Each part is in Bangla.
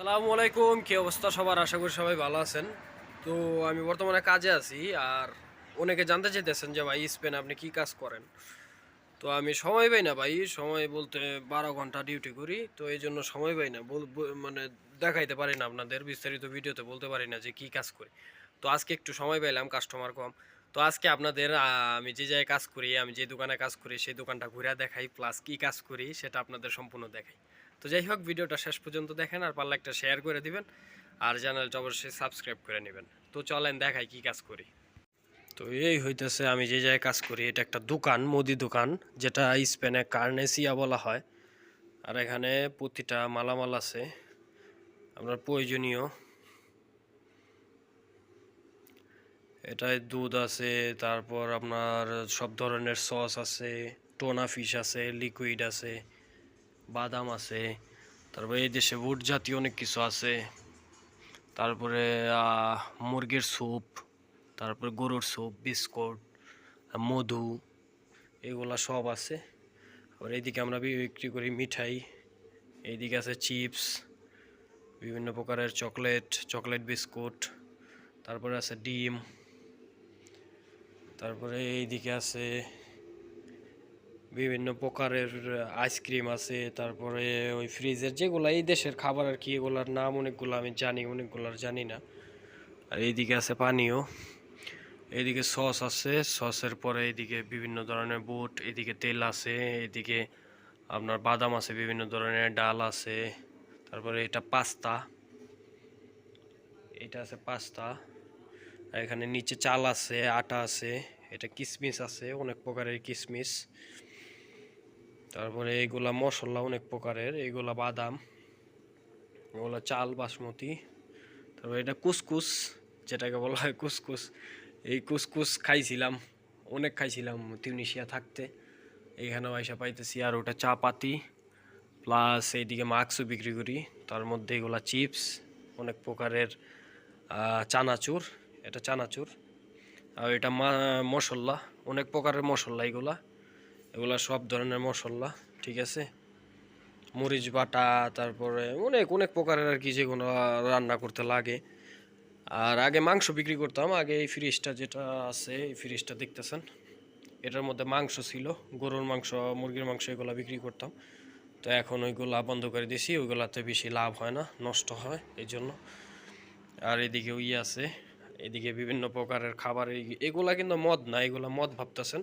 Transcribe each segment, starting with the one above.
সালামু আলাইকুম, কি অবস্থা সবার? আশা করি সবাই ভালো আছেন। তো আমি বর্তমানে কাজে আছি, আর অনেকে জানতে চাইতেছেন যে ভাই, স্পেন আপনি কি কাজ করেন? তো আমি সময় পাই না ভাই, সময় বলতে বারো ঘণ্টা ডিউটি করি, তো এই জন্য সময় পাই না। মানে দেখাইতে পারি না আপনাদের, বিস্তারিত ভিডিওতে বলতে পারি না যে কি কাজ করি। তো আজকে একটু সময় পাইলাম কাস্টমার কম। তো আজকে আপনাদের আমি যে জায়গায় কাজ করি, আমি যে দোকানে কাজ করি, সেই দোকানটা ঘুরে দেখাই প্লাস কি কাজ করি, সেটা আপনাদের সম্পূর্ণ দেখাই। তো যাই হোক, ভিডিওটা শেষ পর্যন্ত দেখেন আর পারলে একটা শেয়ার করে দিবেন আর চ্যানেলটা অবশ্যই সাবস্ক্রাইব করে নেবেন। তো চলেন দেখাই কি কাজ করি। তো এই হইতেছে আমি যে জায়গায় কাজ করি, এটা একটা দোকান, মুদি দোকান, যেটা স্পেনে কার্নেসিয়া বলা হয়। আর এখানে প্রতিটা মালামাল আছে। আপনার প্রয়োজনীয়। এটায় দুধ আছে, তারপর আপনার সব ধরনের সস আছে টোনা ফিশ আছে, লিকুইড আছে। বাদাম আছে, তারপরে এই দেশে বুট জাতীয় অনেক কিছু আছে, তারপরে মুরগির স্যুপ তারপরে গরুর স্যুপ বিস্কুট, মধু, এগুলা সব আছে। আবার এইদিকে আমরা বিক্রি করি মিঠাই, এইদিকে আছে চিপস, বিভিন্ন প্রকারের চকলেট চকলেট বিস্কুট, তারপরে আছে ডিম, তারপরে এইদিকে আছে বিভিন্ন প্রকারের আইসক্রিম আছে, তারপরে ওই ফ্রিজের যেগুলো এই দেশের খাবার আর কি, এগুলার নাম অনেকগুলো আমি জানি, অনেকগুলোর জানি না। আর এইদিকে আছে পানীয়, এইদিকে সস আছে, সসের পরে এইদিকে বিভিন্ন ধরনের বুট এদিকে তেল আছে এদিকে আপনার বাদাম আছে, বিভিন্ন ধরনের ডাল আছে, তারপরে এটা পাস্তা, এটা আছে পাস্তা এখানে নিচে চাল আছে, আটা আছে, এটা কিশমিশ আছে, অনেক প্রকারের কিশমিশ তারপরে এইগুলা মশলা অনেক প্রকারের এইগুলা বাদাম, এগুলা চাল, বাসমতি, তারপরে এটা কুসকুস, যেটাকে বলা হয় কুসকুস। এই কুসকুস খাইছিলাম, অনেক খাইছিলাম তিউনিশিয়া থাকতে। এইখানে পয়সা পাইতেছি আর ওটা চা পাতি প্লাস এইদিকে মাস্কও বিক্রি করি। তার মধ্যে এগুলা চিপস, অনেক প্রকারের চানাচুর, এটা চানাচুর। আর এটা মশলা, অনেক প্রকারের মশলা এগুলা। এগুলা সব ধরনের মশলা, ঠিক আছে? মরিচ বাটা, তারপরে অনেক অনেক প্রকারের আর কি যেগুলো রান্না করতে লাগে। আর আগে মাংস বিক্রি করতাম, আগে এই ফ্রিজটা যেটা আছে, এই ফ্রিজটা দেখতেছেন? এটার মধ্যে মাংস ছিল, গরুর মাংস, মুরগির মাংস এগুলো বিক্রি করতাম। তো এখন ওইগুলা বন্ধ করে দিয়েছি ওইগুলাতে বেশি লাভ হয় না, নষ্ট হয় এই জন্য আর এদিকে ওই আছে, এদিকে বিভিন্ন প্রকারের খাবার এগুলা কিন্তু মদ না, এগুলা মদ ভাবতেছেন।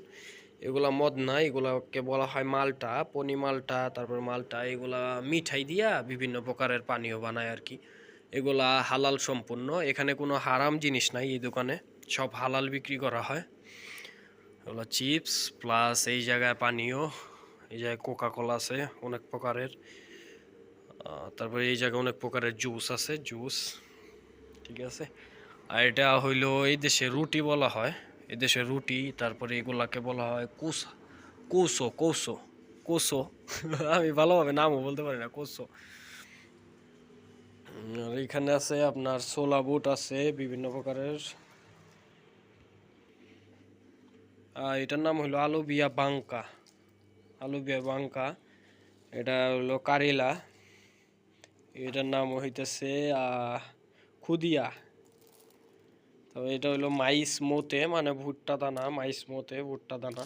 এগুলা মদ না এগুলাকে বলা হয় মালটা, পনি মালটা, তারপর মালটা এগুলা মিঠাই দিয়া বিভিন্ন প্রকারের পানীয় বানায় আর কি এগুলা হালাল সম্পূর্ণ, এখানে কোনো হারাম জিনিস নাই এই দোকানে, সব হালাল বিক্রি করা হয়। এগুলো চিপস, প্লাস এই জায়গায় পানীয়, এই জায়গায় কোকা কোলা আছে অনেক প্রকারের তারপরে এই জায়গায় অনেক প্রকারের জুস আছে, জুস, ঠিক আছে। আর এটা হইল এই দেশে রুটি বলা হয়। এই দেশে রুটি, তারপরে এগুলাকে বলা হয় কুসা, কোসো কোসো কোসো। আমি ভালোভাবে নামও বলতে পারি না, কোসো। আর এখানে আছে আপনার সোলা বুট আছে, বিভিন্ন প্রকারের। এটার নাম হলো আলু বিয়া বাঙ্কা আলু বিয়া বাঙ্কা এটা হলো কারিলা। এটার নাম হইতেছে খুদিয়া। এটা হলো মাইস মোতে মানে ভুট্টা দানা, মাইস মোতে, ভুট্টা দানা।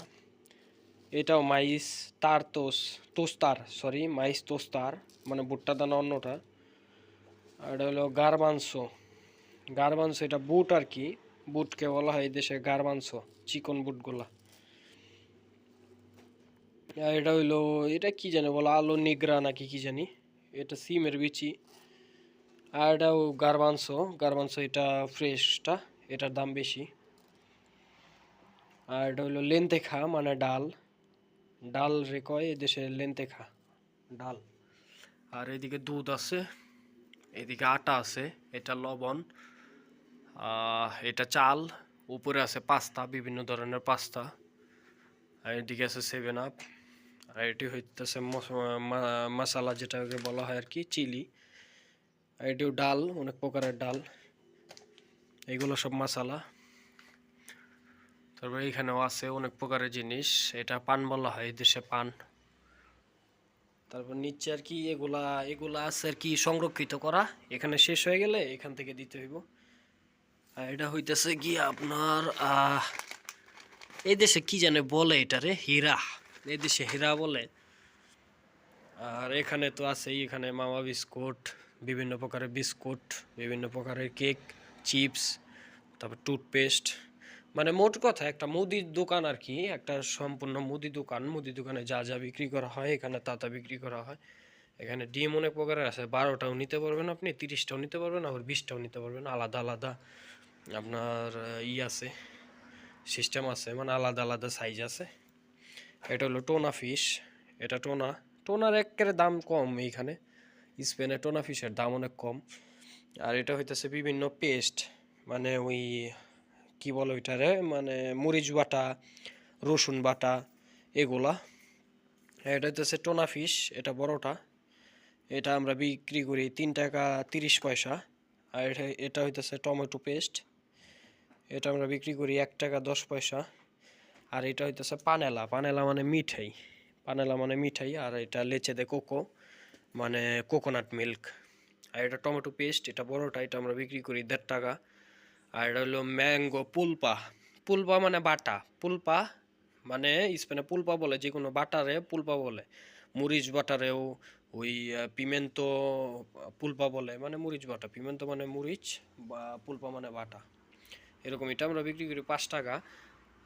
এটাও মাইস তার তোস, তোস্তার সরি মাইস তোস্তার মানে ভুট্টা দানা অন্যটা। আর এটা হলো গারবাংশো গারবাংশো এটা বুট আর কি, বুটকে বলা হয় দেশে গারবাংশো চিকন বুটগুলা। আর এটা হইল এটা কি জানি বলো, আলো নিগ্রা নাকি কি জানি, এটা সিমের বিচি। আর এটাও গারবাংশো গারবাংশো এটা ফ্রেশটা। এটার দাম বেশি আর এটা হইল লেন্তেখা মানে ডাল ডাল রে কয় এদেশে লেন্তেখা ডাল আর এদিকে দুধ আছে এদিকে আটা আছে এটা লবণ এটা চাল উপরে আছে পাস্তা বিভিন্ন ধরনের পাস্তা আর এদিকে আছে সেভেন আপ আর এটি হইতেছে মশালা যেটাকে বলা হয় আর কি চিলি আর এটিও ডাল অনেক প্রকারের ডাল এগুলো সব মশালা। তারপরে এখানেও আছে অনেক প্রকারের জিনিস। এটা পান বলা হয়, এই দেশে পান। তারপর নিচে আর কি এগুলা এগুলা আছে আর কি সংরক্ষিত করা। এখানে শেষ হয়ে গেলে এখান থেকে দিতে হইব। আর এটা হইতেছে কি আপনার এই দেশে কি জানে বলে এটারে হীরা। এই দেশে হীরা বলে। আর এখানে তো আছেই, এখানে মামা বিস্কুট, বিভিন্ন প্রকারের বিস্কুট, বিভিন্ন প্রকারের কেক। চিপস, তারপর টুথপেস্ট। মানে মোট কথা একটা মুদির দোকান আর কি, একটা সম্পূর্ণ মুদি দোকান। মুদি দোকানে যা যা বিক্রি করা হয়, এখানে তা তা বিক্রি করা হয়। এখানে ডিম অনেক প্রকারের আছে, বারোটাও নিতে পারবেন আপনি, তিরিশটাও নিতে পারবেন, আবার বিশটাও নিতে পারবেন। আলাদা আলাদা আপনার ই আছে, সিস্টেম আছে মানে আলাদা আলাদা সাইজ আছে। এটা হলো টোনা ফিশ, এটা টোনা, টোনার একেবারে দাম কম এইখানে। স্পেনে টোনা ফিশের দাম অনেক কম। আর এটা হইতেছে বিভিন্ন পেস্ট মানে ওই কি বলে ওইটারে? মানে মরিচ বাটা, রসুন বাটা, এগুলা। এটা হইতেছে টোনা ফিশ এটা বড়টা। এটা আমরা বিক্রি করি তিন টাকা তিরিশ পয়সা। আর এটা এটা হইতেছে টমেটো পেস্ট এটা আমরা বিক্রি করি এক টাকা দশ পয়সা। আর এটা হইতেছে পানেলা পানেলা মানে মিঠাই। পানেলা মানে মিঠাই, আর এটা লেচে দে কোকো মানে কোকোনাট মিল্ক আর এটা টমেটো পেস্ট এটা বড়টা, এটা আমরা বিক্রি করি দেড় টাকা। আর এটা হলো ম্যাঙ্গো পুলপা। পুলপা মানে বাটা। পুলপা মানে স্পেনে পুলপা বলে যে কোনো বাটারে পুলপা বলে। মরিচ বাটারেও ওই পিমেন্তো পুলপা বলে। মানে মরিচ বাটা। পিমেন্তো মানে মরিচ বা পুলপা মানে বাটা। এরকম এটা আমরা বিক্রি করি পাঁচ টাকা।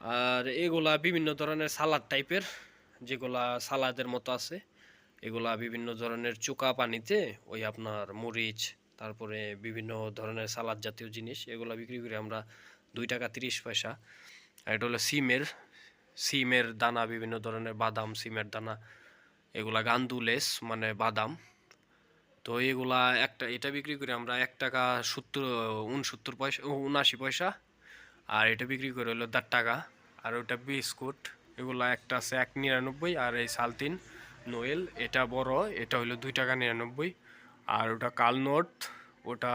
আর এগুলা বিভিন্ন ধরনের সালাদ টাইপের যেগুলা সালাদের মতো আছে। এগুলা বিভিন্ন ধরনের চোকা পানিতে ওই আপনার মরিচ, তারপরে বিভিন্ন ধরনের সালাদ জাতীয় জিনিস, এগুলা বিক্রি করি আমরা দুই টাকা তিরিশ পয়সা। আর এটা হলো সিমের সিমের দানা, বিভিন্ন ধরনের বাদাম, সিমের দানা, এগুলা গান্দুলেস মানে বাদাম। তো এগুলা একটা, এটা বিক্রি করি আমরা এক টাকা সত্তর, উনসত্তর পয়সা, উনআশি পয়সা। আর এটা বিক্রি করে হলো দেড় টাকা। আর ওটা বিস্কুট, এগুলা একটা আছে এক নিরানব্বই আর এই সালতিন। নোয়েল এটা বড়, এটা হলো দুই টাকা নিরানব্বই। আর ওটা কাল কালনোট ওটা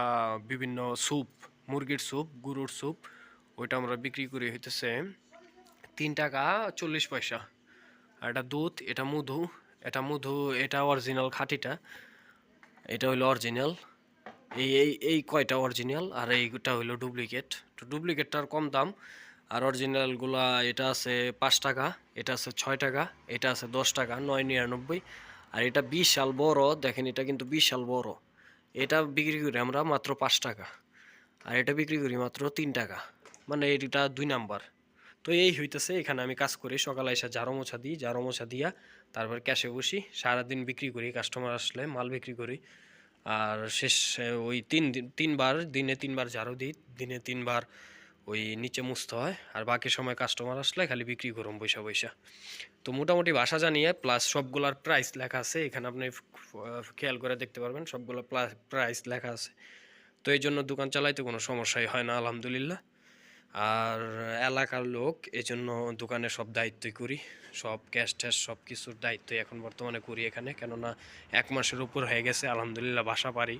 বিভিন্ন স্যুপ, মুরগির স্যুপ, গরুর স্যুপ, ওইটা আমরা বিক্রি করি হইতেছে তিন টাকা চল্লিশ পয়সা। আর এটা দুধ, এটা মধু এটা মধু, এটা অরিজিনাল খাঁটিটা, এটা হলো অরিজিনাল এই এই এই কয়টা অরিজিনাল আর এইটা হলো ডুপ্লিকেট তো ডুপ্লিকেটটার কম দাম। আর অরিজিনালগুলা এটা আছে পাঁচ টাকা, এটা আছে ছয় টাকা, এটা আছে দশ টাকা, নয় নিরানব্বই। আর এটা বিশ বিশাল বড়, দেখেন এটা কিন্তু বিশাল বড়। এটা বিক্রি করি আমরা মাত্র পাঁচ টাকা। আর এটা বিক্রি করি মাত্র তিন টাকা। মানে এটা দুই নাম্বার। তো এই হইতেছে, এখানে আমি কাজ করি, সকালে এসে জারো মোছা দিই জারো মোছা দিয়া তারপর ক্যাশে বসি। সারাদিন বিক্রি করি কাস্টমার আসলে মাল বিক্রি করি। আর শেষ, ওই তিন দিন, তিনবার, দিনে তিনবার ঝাড়ু দিই, দিনে তিনবার ওই নিচে মুছতে হয়, আর বাকি সময় কাস্টমার আসলে খালি বিক্রি করুম পয়সা পয়সা। তো মোটামুটি ভাষা জানিয়ে প্লাস সবগুলার প্রাইস লেখা আছে, এখানে আপনি খেয়াল করে দেখতে পারবেন, সবগুলো প্রাইস লেখা আছে। তো এই জন্য দোকান চালাইতে কোনো সমস্যাই হয় না, আলহামদুলিল্লাহ। আর এলাকার লোক এজন্য দোকানের সব দায়িত্বই করি, সব ক্যাশ ট্যাশ সব কিছুর দায়িত্বই এখন বর্তমানে করি এখানে। কেননা এক মাসের উপর হয়ে গেছে, আলহামদুলিল্লাহ বাসা পারি।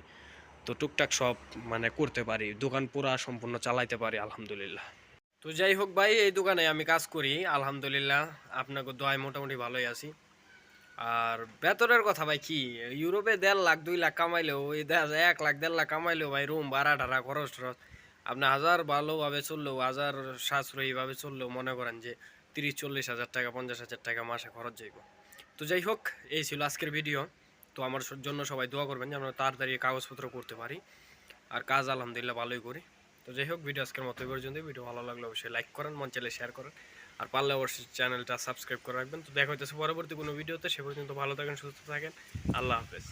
তো টুকটাক সব মানে করতে পারি, দোকান পুরা সম্পূর্ণ চালাইতে পারি, আলহামদুলিল্লাহ। তো যাই হোক ভাই, এই দোকানে আমি কাজ করি, আলহামদুলিল্লাহ, আপনাকে দোয়ায় মোটামুটি ভালোই আছি। আর বেতনের কথা ভাই কি, ইউরোপে দেড় লাখ, দুই লাখ কামাইলেও এই দেখা এক লাখ, দেড় লাখ কামাইলেও ভাই রুম ভাড়া টাড়া খরচ টরচ, আপনি হাজার ভালোভাবে চললেও, হাজার সাশ্রয়ীভাবে চললেও মনে করেন যে তিরিশ, চল্লিশ হাজার টাকা, পঞ্চাশ হাজার টাকা মাসে খরচ যাইব। তো যাই হোক, এই ছিল আজকের ভিডিও। তো আমার জন্য সবাই দোয়া করবেন যে আমরা তাড়াতাড়ি কাগজপত্র করতে পারি। আর কাজ আলহামদুলিল্লাহ ভালোই করি। তো যাই হোক, ভিডিও আজকের মতো পর্যন্ত ভিডিও ভালো লাগলে অবশ্যই লাইক করেন, মন চাইলে শেয়ার করেন। আর পারলে অবশ্যই চ্যানেলটা সাবস্ক্রাইব করে রাখবেন। তো দেখা হইতেছে পরবর্তী কোনো ভিডিওতে সে পর্যন্ত ভালো থাকেন, সুস্থ থাকেন। আল্লাহ হাফেজ।